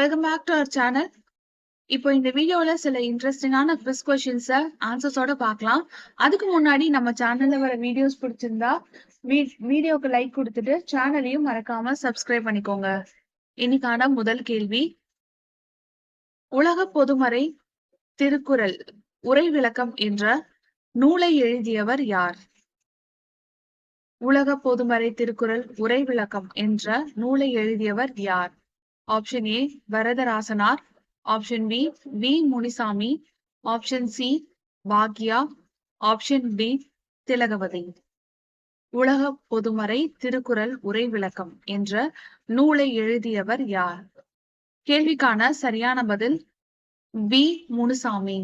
Welcome back to our channel இப்போ இந்த வீடியோல சில இன்ட்ரெஸ்டிங்கான குவிஸ் கொஷின்ஸை ஆன்சர்ஸோட பார்க்கலாம். அதுக்கு முன்னாடி நம்ம சேனல்ல வர வீடியோஸ் பிடிச்சிருந்தா வீடியோக்கு லைக் கொடுத்துட்டு சேனலையும் மறக்காம சப்ஸ்கிரைப் பண்ணிக்கோங்க. இன்னைக்கான முதல் கேள்வி. உலக பொதுமறை திருக்குறள் உரை விளக்கம் என்ற நூலை எழுதியவர் யார்? உலக பொதுமறை திருக்குறள் உரை விளக்கம் என்ற நூலை எழுதியவர் யார்? Option A Varadarasanar option B V Munisamy option C Bhagya option D Thilagavathi உலக பொதுமறை திருக்குறள் உரை விளக்கம் என்ற நூலை எழுதியவர் யார்? கேள்விக்கான சரியான பதில் பி முனுசாமி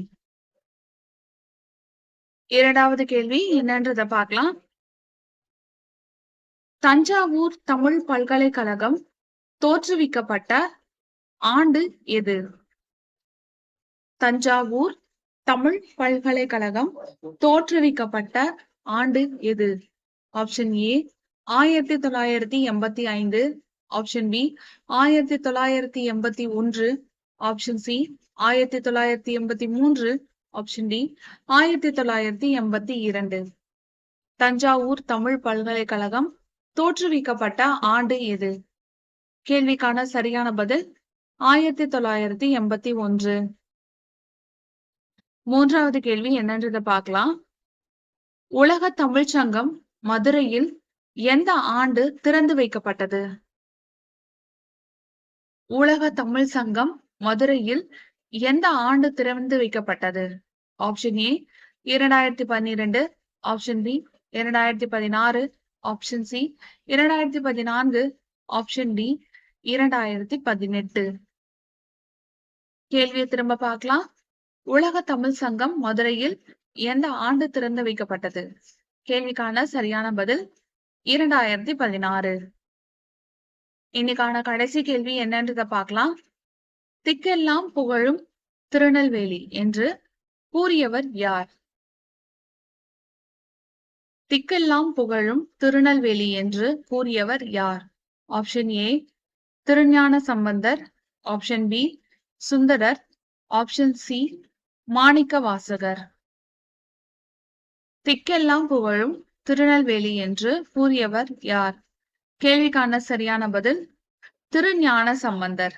இரண்டாவது கேள்வி என்னன்றத பார்க்கலாம். தஞ்சாவூர் தமிழ் பல்கலைக்கழகம் தோற்றுவிக்கப்பட்ட ஆண்டு எது? தஞ்சாவூர் தமிழ் பல்கலைக்கழகம் தோற்றுவிக்கப்பட்ட ஆண்டு எது? ஆப்ஷன் ஏ ஆயிரத்தி தொள்ளாயிரத்தி எண்பத்தி ஐந்து. ஆப்ஷன் பி ஆயிரத்தி தொள்ளாயிரத்தி எண்பத்தி ஒன்று. ஆப்ஷன் சி ஆயிரத்தி தொள்ளாயிரத்தி எண்பத்தி மூன்று. ஆப்ஷன் டி ஆயிரத்தி தொள்ளாயிரத்தி எண்பத்தி இரண்டு. தஞ்சாவூர் தமிழ் பல்கலைக்கழகம் தோற்றுவிக்கப்பட்ட ஆண்டு எது? கேள்விக்கான சரியான பதில் ஆயிரத்தி தொள்ளாயிரத்தி எண்பத்தி ஒன்று. மூன்றாவது கேள்வி என்னன்றத பார்க்கலாம். உலக தமிழ் சங்கம் மதுரையில் எந்த ஆண்டு திறந்து வைக்கப்பட்டது? உலக தமிழ் சங்கம் மதுரையில் எந்த ஆண்டு திறந்து வைக்கப்பட்டது? ஆப்ஷன் ஏ இரண்டாயிரத்தி பன்னிரண்டு. ஆப்ஷன் பி இரண்டாயிரத்தி பதினாறு. ஆப்ஷன் சி இரண்டாயிரத்தி பதினான்கு. ஆப்ஷன் டி இரண்டாயிரத்தி பதினெட்டு. கேள்வியை திரும்ப பார்க்கலாம். உலக தமிழ் சங்கம் மதுரையில் எந்த ஆண்டு திறந்து வைக்கப்பட்டது? கேள்விக்கான சரியான பதில் இரண்டாயிரத்தி பதினாறு. இன்னைக்கான கடைசி கேள்வி என்னன்றத பார்க்கலாம். திக்கெல்லாம் புகழும் திருநெல்வேலி என்று கூறியவர் யார்? திக்கெல்லாம் புகழும் திருநெல்வேலி என்று கூறியவர் யார்? Option A Thirugnana Sambandar option B Sundarar option C Manikka Vasagar திக்கெல்லாம் புகழும் திருநெல்வேலி என்று கூறியவர் யார்? கேள்விக்கான சரியான பதில் திருஞான சம்பந்தர்.